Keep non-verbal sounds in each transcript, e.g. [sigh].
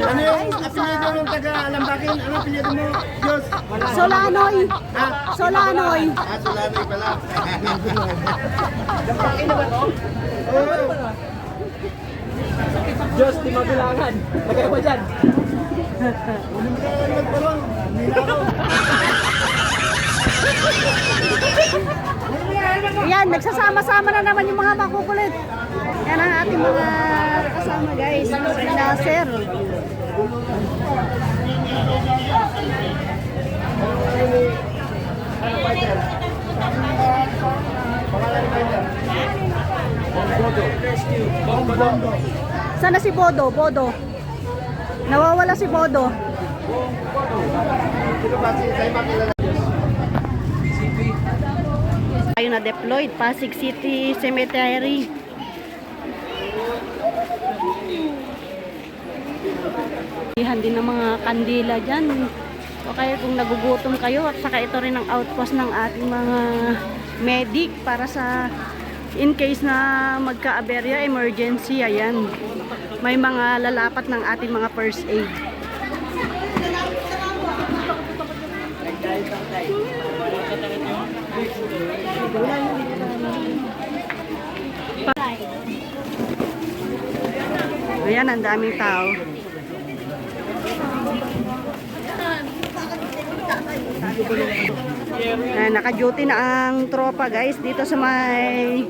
Ano yung apelido ng taga Alambakin? Ano apelido mo? Diyos. Solanoy. Ah, Solanoy. Ah, Solanoy pala. Alambakin na ba to? Oo. Diyos, di mabilangan. Lagay mo dyan. Hindi ka na ako. Yan, nagsasama-sama na naman yung mga makukulit. Yan ang ating mga kasama guys. Si Nasir. Sana si Bodo? Bodo. Nawawala si Bodo. Tayo na deployed, Pasig City Cemetery. Ihan din ng mga kandila dyan. O kaya kung nagugutom kayo at saka ito rin ang outpost ng ating mga medic para sa in case na magka-aberya, emergency, ayan. May mga lalapat ng ating mga first aid. Ayan, ang daming tao. Ayan, naka-duty na ang tropa guys dito sa may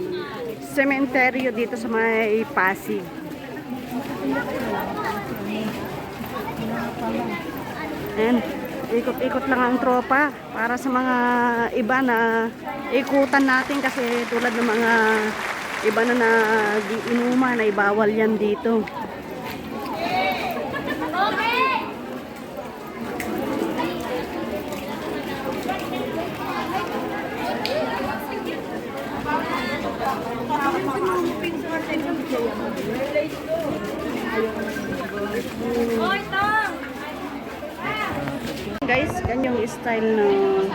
sementeryo dito sa may Pasig. Ayan, ikot-ikot lang ang tropa para sa mga iba na ikutan natin kasi tulad ng mga iba na nagiinuman ay bawal yan dito. Guys, ganyan yung style ng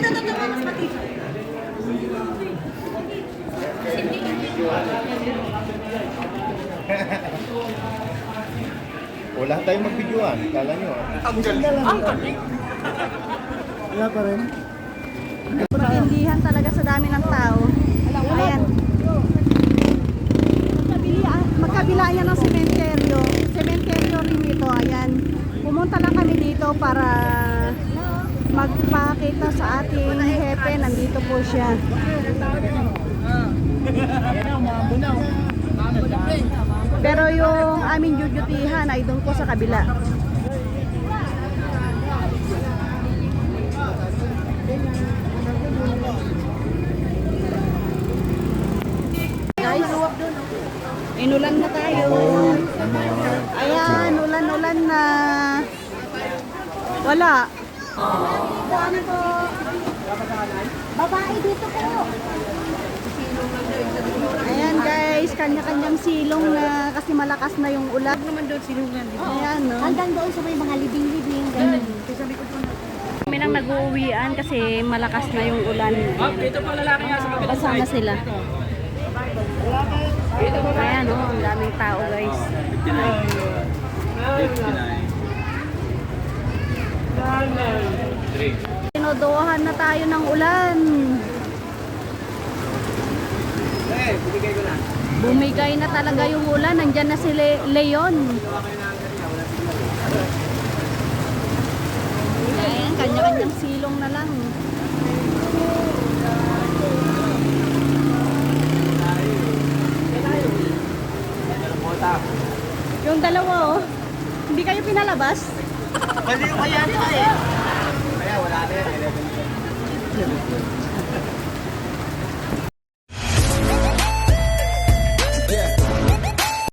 [laughs] Wala tayong mag-videoan. Kala nyo ah. Ang galing. Ang galing. Wala pa rin. Pagpindihan talaga sa dami ng tao. Ayan. Magkabila, magkabila yan ng sementeryo. Sementeryo rin ito. Ayan. Pumunta lang kami dito para magpakita sa ating hepe. Nandito po siya. Pero yung aming jujutihan ay doon po sa kabila. Inulan na tayo. Ayan, ulan-ulan na. Wala. Ano po? Babae dito po. Ayan guys, kanya-kanyang silong na kasi malakas na yung ulan. naman doon silungan. Ayan, no? Hanggang doon sa may mga libing-libing. ganun. Kami nang nag-uuwian kasi malakas na yung ulan. Ito pa lalaki nga sa kabilang Basa na sila. Ayan, no? Ang daming tao guys. Sinodohan na tayo ng ulan. Bumigay na talaga yung ulan. Nandyan na si Le- Leon. Ayan, kanya-kanyang silong na lang. Yung dalawa oh. Hindi kayo pinalabas? Pwede yung kaya nyo eh. Kaya wala na yan.